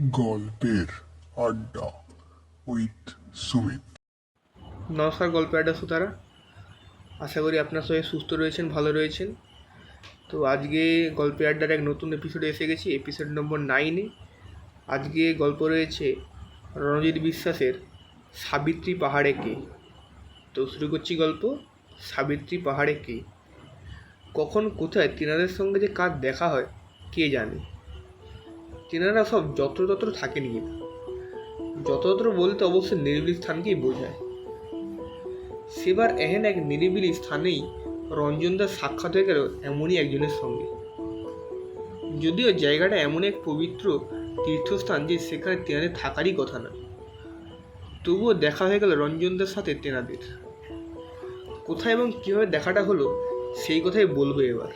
গল্পের আড্ডা উইথ সুমিত। নমস্কার গল্প আড্ডা সুতারা। আশা করি আপনার সবাই সুস্থ রয়েছেন, ভালো রয়েছেন। তো আজকে গল্পে আড্ডার এক নতুন এপিসোডে এসে গেছি এপিসোড নম্বর নাইনে আজকে গল্প রয়েছে রণজিৎ বিশ্বাসের সাবিত্রী পাহাড়ে কে? তো শুরু করছি গল্প, সাবিত্রী পাহাড়ে কে? কখন, কোথায়, তেনাদের সঙ্গে যে কার দেখা হয়, কে জানে? তেনারা সব যত্রতত্র থাকেন। কিনা যত্রতত্র বলতে অবশ্যই নিরিবিলি স্থানকেই বোঝায়। সেবার এহেন এক নিরিবিলি স্থানেই রঞ্জনদার সাক্ষাৎ হয়ে গেল এমনই একজনের সঙ্গে। যদিও জায়গাটা এমন এক পবিত্র তীর্থস্থান যে সেখানে তেনাদের থাকারই কথা না তবুও দেখা হয়ে গেল রঞ্জনদার সাথে তেনাদের। কোথায় এবং কীভাবে দেখাটা হলো, সেই কথাই বলব এবার।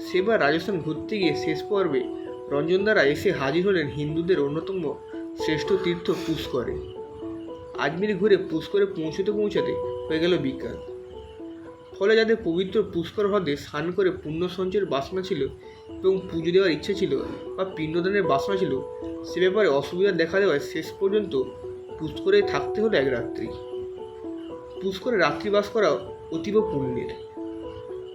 সেবার রাজস্থান ঘুরতে গিয়ে শেষ পর্বে রঞ্জনদারা এসে হাজির হলেন হিন্দুদের অন্যতম শ্রেষ্ঠ তীর্থ পুষ্করে। আজমির ঘুরে পুষ্করে পৌঁছতে পৌঁছাতে হয়ে গেল বিকাল। ফলে যাদের পবিত্র পুষ্কর হ্রদে স্নান করে পুণ্য সঞ্চয়ের বাসনা ছিল এবং পুজো দেওয়ার ইচ্ছে ছিল বা পিণ্ডদানের বাসনা ছিল, সে ব্যাপারে অসুবিধা দেখা দেওয়ায় শেষ পর্যন্ত পুষ্করে থাকতে হলো এক রাত্রি। পুষ্করে রাত্রিবাস করা অতীব পুণ্যের।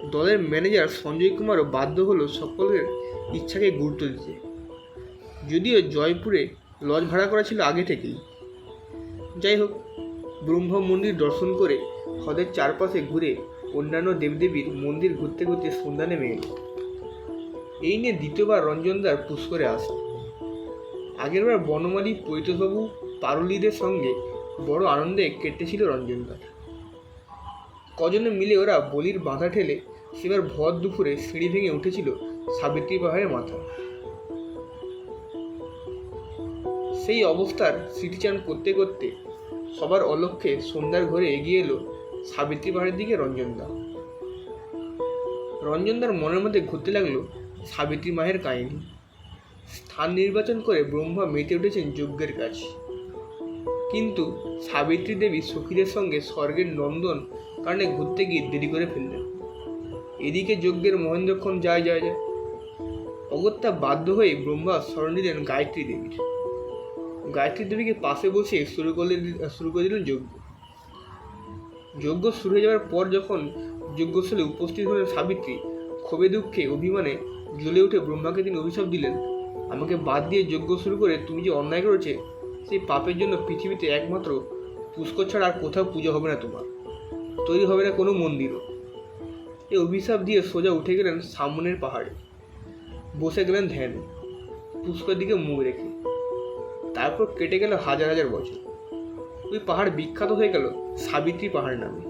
দলের ম্যানেজার সঞ্জয় কুমারও বাধ্য হলো সকলের ইচ্ছাকে গুরুত্ব দিতে। যদিও জয়পুরে লজ ভাড়া করা ছিল আগে থেকেই। যাই হোক ব্রহ্ম মন্দির দর্শন করে হ্রদের চারপাশে ঘুরে অন্যান্য দেবদেবীর মন্দির ঘুরতে ঘুরতে সন্ধ্যা নেমে এলো। এই নিয়ে দ্বিতীয়বার রঞ্জনদার পুষ্করে আসে আগেরবার বনমালী পৈতবাবু পারুলিদের সঙ্গে বড় আনন্দে কেটেছিল রঞ্জনদার। কজনে মিলে ওরা বলির বাঁধা ঠেলে সেবার ভর দুপুরে সিঁড়ি ভেঙে উঠেছিল সাবিত্রী পাহাড়ের মাথা। সেই অবস্থার স্মৃতিচারণ করতে করতে সবার অলক্ষ্যে সন্ধ্যার ঘরে এগিয়ে এলো সাবিত্রী পাহাড়ের দিকে রঞ্জনদা। রঞ্জনদার মনের মধ্যে ঘুরতে লাগল সাবিত্রী মায়ের কাহিনী। স্থান নির্বাচন করে ব্রহ্মা মেতে উঠেছেন যজ্ঞের কাছে কিন্তু সাবিত্রী দেবী সখীদের সঙ্গে স্বর্গের নন্দন কারণে ঘুরতে গিয়ে দেরি করে ফেললেন। এদিকে যজ্ঞের মহেন্দ্রক্ষণ যায় যায় যায়। অগত্যা বাধ্য হয়ে ব্রহ্মা স্মরণ নিলেন গায়ত্রী দেবীর। গায়ত্রী দেবীকে পাশে বসে শুরু করলেন, শুরু করে দিলেন যজ্ঞ। যজ্ঞ শুরু হয়ে যাওয়ার পর যখন যজ্ঞস্থলে উপস্থিত হলেন সাবিত্রী, ক্ষোভে দুঃখে অভিমানে জ্বলে উঠে ব্রহ্মাকে তিনি অভিশাপ দিলেন। আমাকে বাদ দিয়ে যজ্ঞ শুরু করে তুমি যে অন্যায় করেছে, সেই পাপের জন্য পৃথিবীতে একমাত্র পুষ্কর ছাড়া আর কোথাও পুজো হবে না তোমার। তৈরি হবে না কোনো মন্দিরও। এই অভিশাপ দিয়ে সোজা উঠে গেলেন সামনের পাহাড়ে। বসে গেলেন ধ্যানে, পুষ্কর দিকে মুখ রেখে। তারপর কেটে গেল হাজার হাজার বছর। ওই পাহাড় বিখ্যাত হয়ে গেল সাবিত্রী পাহাড় নামে।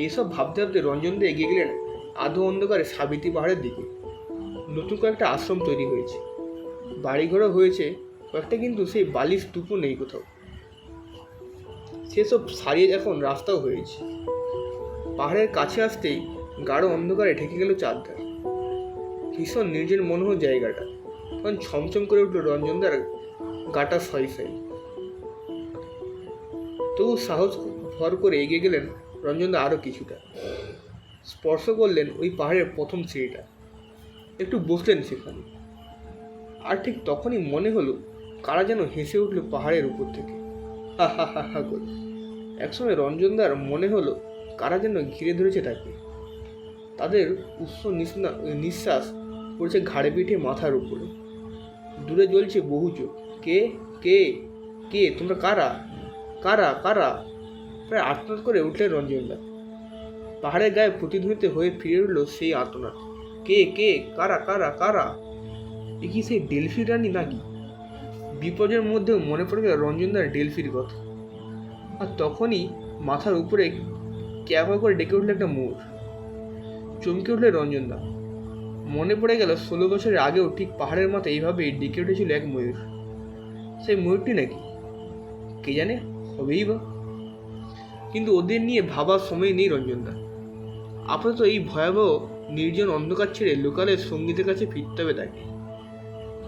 এইসব ভাবতে ভাবতে রঞ্জন দিয়ে এগিয়ে গেলেন আধো অন্ধকারে সাবিত্রী পাহাড়ের দিকে। নতুন কয়েকটা আশ্রম তৈরি হয়েছে। বাড়িঘরও হয়েছে, কয়েকটা কিন্তু সেই বালির স্তূপও নেই কোথাও। সেসব সারিয়ে এখন রাস্তাও হয়েছে। পাহাড়ের কাছে আসতেই গাঢ় অন্ধকারে ঢেকে গেল চারধার ভীষণ নির্জন মনে হল জায়গাটা। তখন ছমছম করে উঠল রঞ্জনদার গাটা সাই সাই। তবু সাহস ভর করে এগিয়ে গেলেন রঞ্জনদা আরও কিছুটা। স্পর্শ করলেন ওই পাহাড়ের প্রথম সিঁড়িটা। একটু বসলেন সেখানে। আর ঠিক তখনই মনে হলো, কারা যেন হেসে উঠল পাহাড়ের উপর থেকে। হা হা হা হা করে। একসময় রঞ্জনদার মনে হলো, কারা যেন ঘিরে ধরেছে তাকে। তাদের উৎস নিঃশ্বাস পড়ছে ঘাড়ে পিঠে মাথার উপরে। দূরে জ্বলছে বহু চোখ। কে কে কে, তোমরা কারা? কারা কারা? প্রায় আর্তনাদ করে উঠলেন রঞ্জনদা। পাহাড়ের গায়ে প্রতিধ্বনিত হয়ে ফিরে উঠল সেই আর্তনাদ। কে কে, কারা কারা কারা? এ কি সেই ডেলফি রানী নাকি? বিপদের মধ্যেও মনে পড়ে গেল রঞ্জনদার ডেলফির কথা। আর তখনই মাথার উপরে ক্যাবা করে ডেকে উঠল একটা মোর চমকে উঠলে রঞ্জনদা। মনে পড়ে গেল ষোলো বছরের আগেও ঠিক পাহাড়ের মাথায় এইভাবেই ডেকে উঠেছিল এক ময়ূর। সেই ময়ূরটি নাকি? কে জানে? হবেই বা। কিন্তু ওদের নিয়ে ভাবার সময় নেই রঞ্জনদা। আপাতত এই ভয়াবহ নির্জন অন্ধকার ছেড়ে লোকালের সঙ্গীতের কাছে ফিরতে হবে তাকে।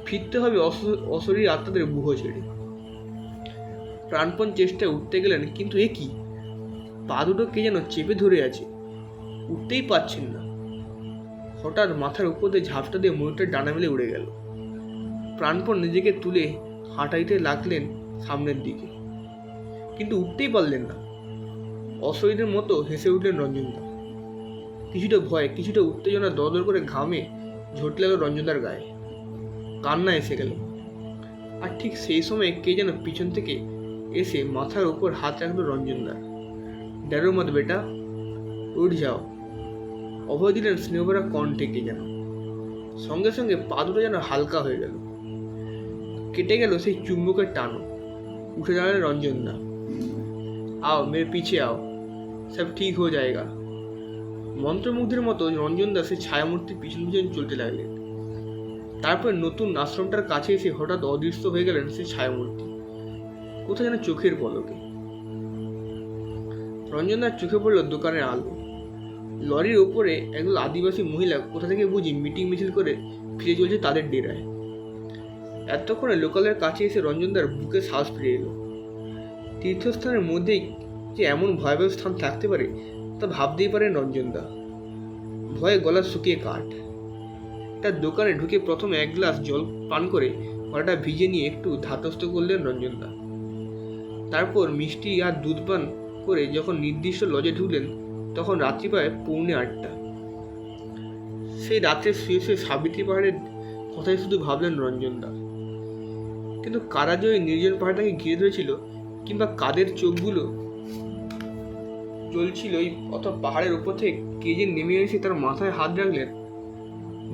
ফিরতে হবে অশরীর আত্মাদের বুহ ছেড়ে। প্রাণপণ চেষ্টায় উঠতে গেলেন, কিন্তু এ কি? পা দুটো কে যেন চেপে ধরে আছে। উঠতেই পারছেন না। হঠাৎ মাথার উপর দিয়ে ঝাপটা দিয়ে ময়ূরটা ডানা মেলে উড়ে গেল। প্রাণপণ নিজেকে তুলে হাঁটাইতে লাগলেন সামনের দিকে। কিন্তু উঠতেই পারলেন না। অশরীরের মতো হেসে উঠলেন রঞ্জনদা। কিছুটা ভয়, কিছুটা উত্তেজনা দরদর করে ঘামে ঝটলে গেল রঞ্জনদার গায়ে। কান্না এসে গেল। আর ঠিক সেই সময় কে যেন পিছন থেকে এসে মাথার উপর হাত রাখল রঞ্জনদার। ড্যারো মত বেটা, উঠ যাও। অভয় দিলেন স্নেহভরা কণ্ঠে কে যেন সঙ্গে সঙ্গে পা দুটো যেন হালকা হয়ে গেল কেটে গেল সেই চুম্বকের টানও উঠে দাঁড়ালেন রঞ্জনদা आओ मेरे पीछे आओ सब ठीक हो जाएगा মন্ত্রমুগ্ধের মতো রঞ্জনদা সেই ছায়ামূর্তির পিছন পিছন চলতে লাগলেন তারপর নতুন আশ্রমটার কাছে এসে হঠাৎ অদৃশ্য হয়ে গেলেন সেই ছায়ামূর্তি কোথায় যেন চোখের পলকে রঞ্জনদার চোখে পড়ল দোকানের আলো লরির ওপরে একদল আদিবাসী মহিলা কোথা থেকে বুঝি মিটিং মিছিল করে ফিরে চলছে তাদের ডেরায়। এতক্ষণে লোকালের কাছে এসে রঞ্জনদার বুকে শ্বাস ফিরে এলো। তীর্থস্থানের মধ্যেই যে এমন ভয়াবহ স্থান থাকতে পারে তা ভাবতেই পারেন রঞ্জনদা। ভয়ে গলা শুকিয়ে কাঠ। তার দোকানে ঢুকে প্রথম এক গ্লাস জল পান করে গলাটা ভিজে নিয়ে একটু ধাতস্থ করলেন রঞ্জনদা। তারপর মিষ্টি আর দুধ পান করে যখন নির্দিষ্ট লজে ঢুকলেন তখন রাত্রি প্রায় পৌনে আটটা। সেই রাত্রে শুয়ে শুয়ে সাবিত্রী পাহাড়ের কথাই শুধু ভাবলেন রঞ্জনদা। কিন্তু কারা যে ওই নির্জন পাহাড়টাকে ঘিরে ধরেছিল কিংবা কাদের চোখগুলো জ্বলছিল, ওই অথবা পাহাড়ের উপর থেকে কে যে নেমে এসে তার মাথায় হাত রাখলেন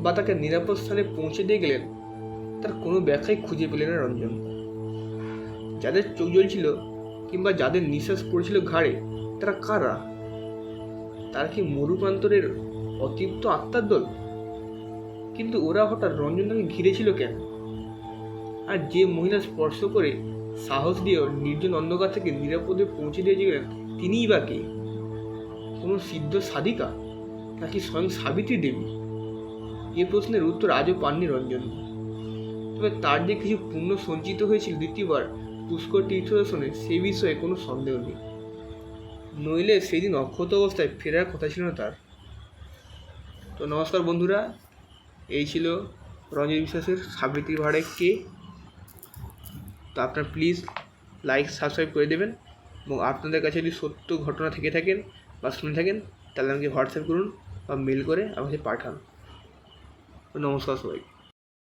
বা তাকে নিরাপদ স্থানে পৌঁছে দিয়ে গেলেন, তার কোনো ব্যাখ্যাই খুঁজে পেলেন না রঞ্জন যাদের চোখ জ্বলছিল কিংবা যাদের নিঃশ্বাস পড়েছিল ঘাড়ে, তারা কারা? তারা কি মরুপ্রান্তরের অতৃপ্ত আত্মার দল? কিন্তু ওরা হঠাৎ রঞ্জনদাকে ঘিরেছিল কেন? আর যে মহিলা স্পর্শ করে সাহস দিয়ে নির্জন অন্ধকার থেকে নিরাপদে পৌঁছে দিয়ে গেলেন, তিনিই বা কে? কোনো সিদ্ধ সাধিকা? নাকি স্বয়ং সাবিত্রী দেবী? এ প্রশ্নের উত্তর আজও পাননি রঞ্জন। তবে তার যে কিছু পুণ্য সঞ্চিত হয়েছিল দ্বিতীয়বার পুষ্কর তীর্থদর্শনে সে বিষয়ে কোনো সন্দেহ নেই। নইলে সেদিন অক্ষত অবস্থায় ফেরার কথা ছিল না তার। তো নমস্কার বন্ধুরা, এই ছিল রঞ্জিত বিশ্বাসের সাবিত্রী ভাড়ে কে। তো আপনার প্লিজ লাইক সাবস্ক্রাইব করে দেবেন এবং আপনাদের কাছে যদি সত্য ঘটনা থেকে থাকেন বা শুনে থাকেন, তাহলে আমাকে হোয়াটসঅ্যাপ করুন বা মেল করে আমাকে পাঠান। নমস্কার সবাইকে।